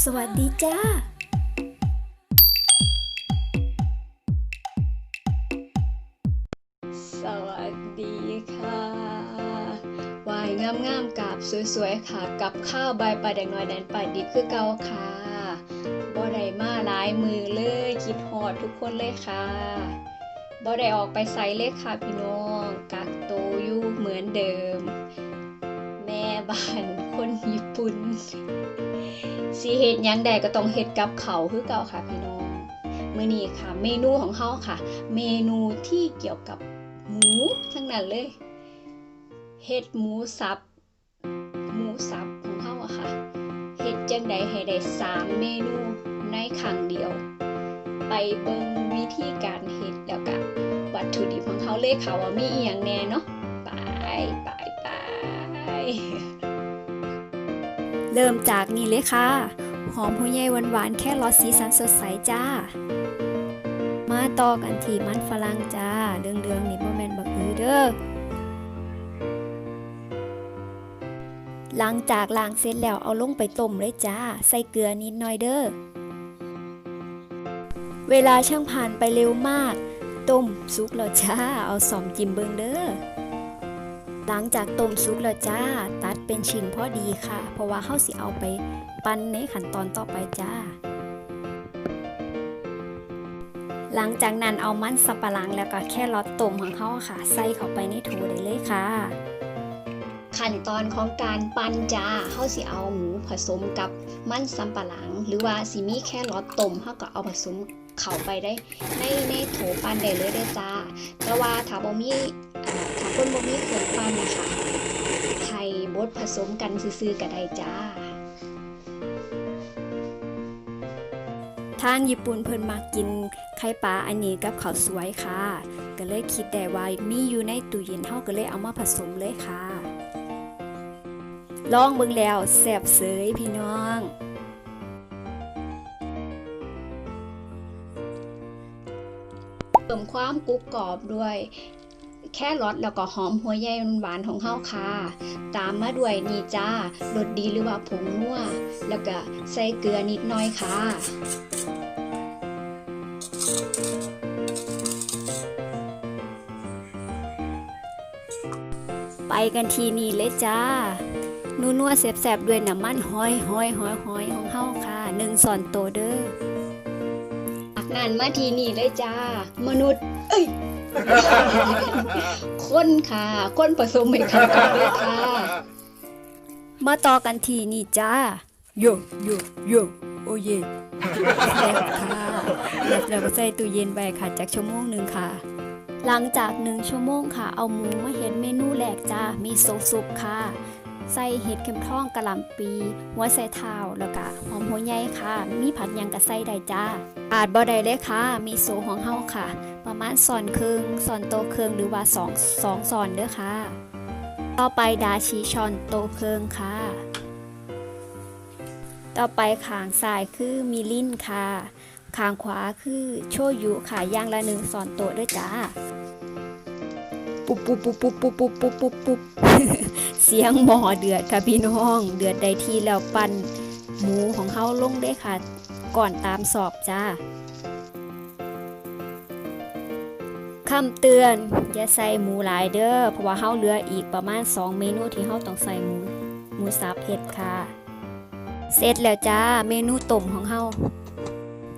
สวัสดีจ้าสวัสดีค่ะ วายงามๆกับสวยๆค่ะ กับข้าวใบปลาแดงน้อยแดนป่าดิบคือเก่าค่ะบ่ได้มาหลายมือเลยคิดฮอดทุกคนเลยค่ะบ่ได้ออกไปใส่เลยค่ะพี่น้องกักโตวอยู่เหมือนเดิม แม่บ้านคนญี่ปุ่น สิเฮ็ดยังใดก็ต้องเฮ็ดกับเขาคือเก่าค่ะพี่น้องมื้อนี้ค่ะ เมนูของเฮาค่ะ เมนูที่เกี่ยวกับหมูทั้งนั้นเลยเฮ็ดหมูสับหมูสับของเขาอะค่ะเฮ็ดจังใดให้ได้สามเมนูในครั้งเดียว ไปเบิ่งวิธีการเฮ็ดแล้วก็วัตถุดิบของเขาเลยค่ะว่ามีอีหยังแน่เนาะไปไปไป เริ่มจากนี่เลยค่ะ หอมหัวใหญ่หวานๆ แค่รสสีสันสดใสจ้า มาต่อกันที่มันฝรั่งจ้าเรื่องๆนี่บ่แม่นบักอือเด้อหลังจากล้างเสร็จแล้วเอาลงไปต้มเลยจ้า ใส่เกลือนิดหน่อยเด้อ เวลาช่างผ่านไปเร็วมาก ต้มสุกแล้วจ้า เอาสอมจิ้มเบิงเด้อ หลังจากต้มสุกแล้วจ้า ตัดเป็นชิ้นพอดีค่ะ เพราะว่าเฮาสิเอาไปปั้นในขั้นตอนต่อไปจ้า หลังจากนั้นเอามันสับปะหลังแล้วก็แค่รอทต้มของเขาอค่ะ ใส่เข้าไปในโถได้เลยค่ะ ขั้นตอนของการปั้นจ้าเฮาสิเอาหมูผสมกับมันสำปะหลัง หรือว่าสิมีแค่รอต้มเฮาก็เอาผสม เขาไปได้ในในโถปันได้เลยเด้อจ้า แต่ว่าถ้าบ่มีเอ่อถ้าคนบ่มีเครื่องปันนะคะไทยบดผสมกันซื่อๆก็ได้จ้าทางญี่ปุ่นเพิ่นมากินไข่ปลาอันนี้กับข้าวสวยค่ะ ก็เลยคิดได้ว่ามีอยู่ในตู้เย็นเฮาก็เลยเอามาผสมเลยค่ะ ลองเบิ่งแล้วแซ่บเสยพี่น้อง มความกรุบกรอบด้วยแค่รสแล้วก็หอมหัวใหญ่หวานๆของเฮาค่ะ ตามมาด้วยนี่จ้ารสดีหรือว่าผงนัวแล้วก็ใส่เกลือนิดหน่อยค่ะไปกันทีนี้เลยจ้านัวนัวๆแสบๆด้วยน้ำมันหอยหอยหอยหอยของเฮาค่ะหนึ่งสอนโตเด้ออักนานมาทีนี่เลยจ้า มนุษย์ เอ้ย คนค่ะ คนผสมให้เข้ากันเลยค่ะ มาต่อกันทีนี่จ้า โยโยโยโอเยแซ่บค่ะแล้วเราก็ใส่ตู้เย็นไว้ค่ะจากชั่วโมงหนึ่งค่ะ หลังจากหนึ่งชั่วโมงค่ะ เอาหมูมาเห็ดเมนูแรกจ้า มีโซซุปค่ะ ใส่เห็ดเข็มทองกะหล่ำปีหัวใส่เท้าแล้วก็หอมหัวใหญ่ค่ะ มีผัดยังกะใส่ได้จ้า อาจบ่ได้เลยค่ะ มีโซของเฮาค่ะ ประมาณสอนครึ่งสอนโตครึ่งหรือว่าสองสองสอนเด้อค่ะ ต่อไปดาชีชอนโตครึ่งค่ะ ต่อไปขางซ้ายคือมีลิ้นค่ะขางขวาคือโชยุค่ะย่างละหนึ่งสอนโตด้วยจ้าปุ๊บปุ๊บปุ๊บปุ๊บปุ๊บปุ๊บปุ๊บปุ๊บปุ๊บ เสียงหม้อเดือดค่ะพี่น้อง เดือดได้ที่แล้วปั่นหมูของเขาลงได้ค่ะ ก่อนตามสอบจ้าคำเตือน อย่าใส่หมูหลายเด้อเพราะว่าเฮาเหลืออีกประมาณ 2 เมนูที่เฮาต้องใส่หมูหมูสับเผ็ดค่ะ เสร็จแล้วจ้าเมนูต้มของเฮา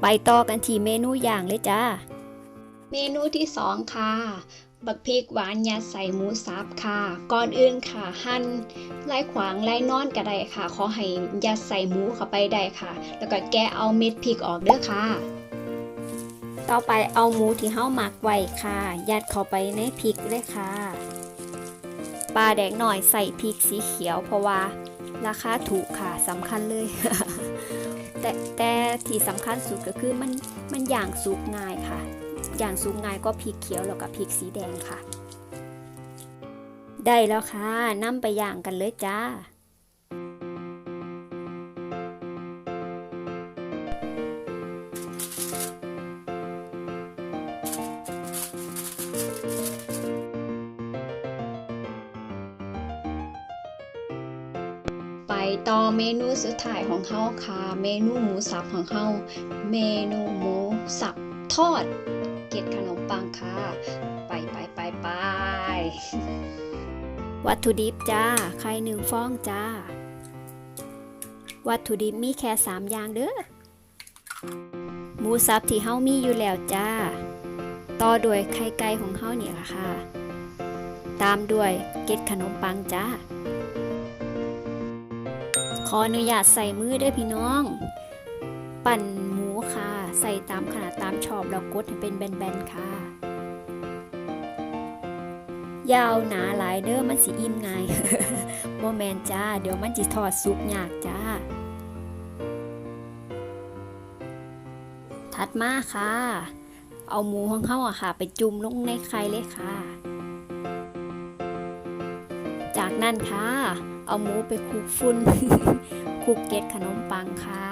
ไปต่อกันที่เมนูอย่างเลยจ้า เมนูที่สองค่ะ บักพริกหวานยัดใส่หมูสับค่ะ ก่อนอื่นค่ะหั่นไล่ขวางไล่นอนก็ได้ค่ะ ขอให้ยัดใส่หมูเข้าไปได้ค่ะ แล้วก็แกะเอาเม็ดพริกออกเด้อค่ะ ต่อไปเอาหมูที่เฮาหมักไว้ค่ะ ยัดเข้าไปในพริกเลยค่ะ ปลาแดงหน่อยใส่พริกสีเขียว เพราะว่าราคาถูกค่ะสำคัญเลย แต่แต่ที่สำคัญสุดก็คือมันมันอย่างสุกง่ายค่ะ อย่างสุกง่ายก็พริกเขียวแล้วก็พริกสีแดงค่ะ ได้แล้วค่ะนำไปย่างกันเลยจ้า ไปต่อเมนูสุดท้ายของเขาค่ะ เมนูหมูสับของเขาเมนูหมูสับทอด กล็ดขนมปังค่ะ ไปไปไปไปวัตถุดิบจ้า ไข่หนึ่งฟองจ้า วัตถุดิบมีแค่สามอย่างเด้อ หมูสับที่เฮามีอยู่แล้วจ้า ต่อด้วยไข่ไก่ของเฮาเนี่ยล่ะค่ะ ตามด้วยเก็ดขนมปังจ้า ขออนุญาตใส่มือด้วยพี่น้อง ปั่นห ใส่ตามขนาดตามชอบแล้วกดให้เป็นแบนๆค่ะ ยาวหนาหลายเด้อมันสิอิ่มง่ายบ่แมนจ้า เดี๋ยวมันจิทอดสุกยากจ้า ถัดมาค่ะ เอาหมูของเขาอะค่ะ ไปจุ่มลงในไข่เลยค่ะ จากนั้นค่ะ เอาหมูไปคลุกฝุ่นคลุกเกล็ดขนมปังค่ะ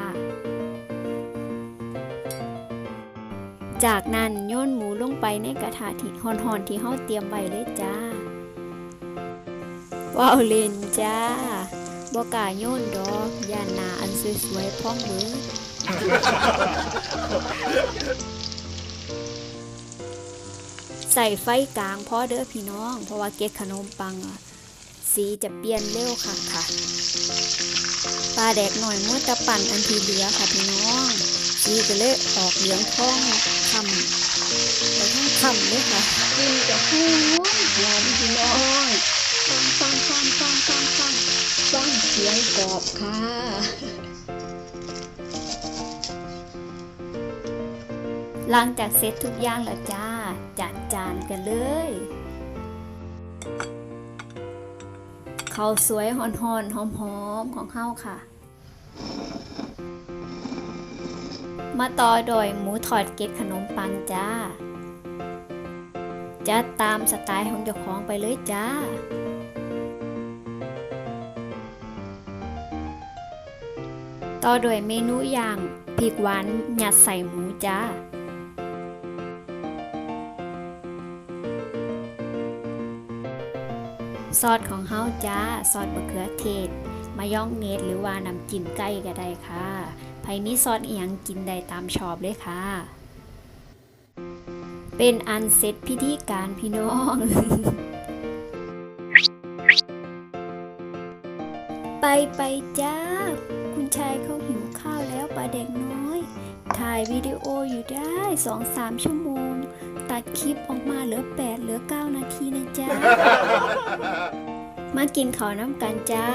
จากนั้นโยนหมูลงไปในกระทะที่ห่อนๆที่เฮาเตรียมไว้เลยจ้าว้าวเล่นจ้าบ่กล้าโยนดอกย่านหนาอันสวยๆพ้องเบิดใส่ไฟกลางพอเด้อพี่น้อง เพราะว่าเก็ดขนมปังสีจะเปลี่ยนเร็วค่ะค่ะปลาแดกหน่อยเมัวแตะปั่นอันทีเหลือค่ะพี่น้องสีก็เลยออกเหลืองทอง คำไปทั้งคำเลยค่ะกินกับหอมหอมพี่น้องฟังฟังฟังฟังฟังฟังฟังเสียงกรอบค่ะหลังจากเสร็จทุกอย่างแล้วจ้า จัดจานกันเลยข้าวสวยหอนๆหอมๆของเฮาค่ะ มาต่อโดยหมูทอดเกล็ดขนมปังจ้า จัดตามสไตล์ของเจ้าของไปเลยจ้าต่อโดวยเมนูอย่างพริกหวานหยัดใส่หมูจ้า ซอสของเฮาจ้า ซอสมะเขือเทศ มายองเนสหรือว่าน้ำจิ้มไก่ก็ได้ค่ะ ไผมีซอสอีหยังกินได้ตามชอบเลยค่ะ เป็นอันเสร็จพิธีการพี่น้อง ไปไปจ้า คุณชายเขาหิวข้าวแล้วปลาเด็กน้อย ถ่ายวิดีโออยู่ได้สองสามชั่วโมง ตัดคลิปออกมาเหลือ8เหลือ9นาทีนะจ๊ะมากินข้าวน้ำกันจ้า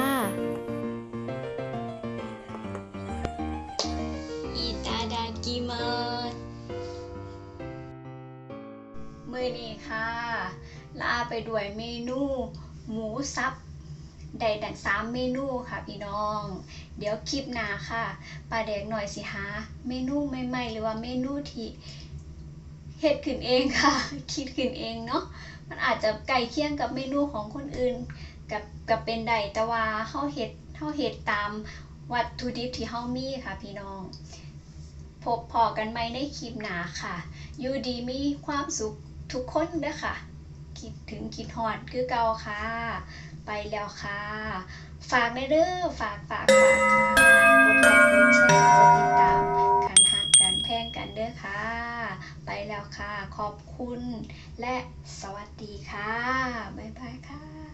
มือนี้ค่ะ ลาไปด้วยเมนูหมูซับได้ดังสามเมนูค่ะพี่น้อง เดี๋ยวคลิปหน้าค่ะปลาแดกหน่อยสิหาเมนูใหม่ๆ หรือว่าเมนูที่เฮ็ดขึ้นเองค่ะ คิดขึ้นเองเนาะมันอาจจะใกล้เคียงกับเมนูของคนอื่นกับกับเป็นใดแต่ว่าเฮาเฮ็ดเฮาเฮ็ดตามวัตถุดิบที่เฮามีค่ะพี่น้อง พบพอกันไหมในคลิปหนาค่ะ อยู่ดีมีความสุข ทุกคนเด้อค่ะ คิดถึงคิดหอดคือเก่าค่ะ ไปแล้วค่ะ ฝากได้เด้อฝากฝากฝากค่ะกดไลค์กดแชร์กดติดตามกันหักกันแพงกันเด้อค่ะ ไปแล้วค่ะ ขอบคุณและสวัสดีค่ะ บ๊ายบายค่ะ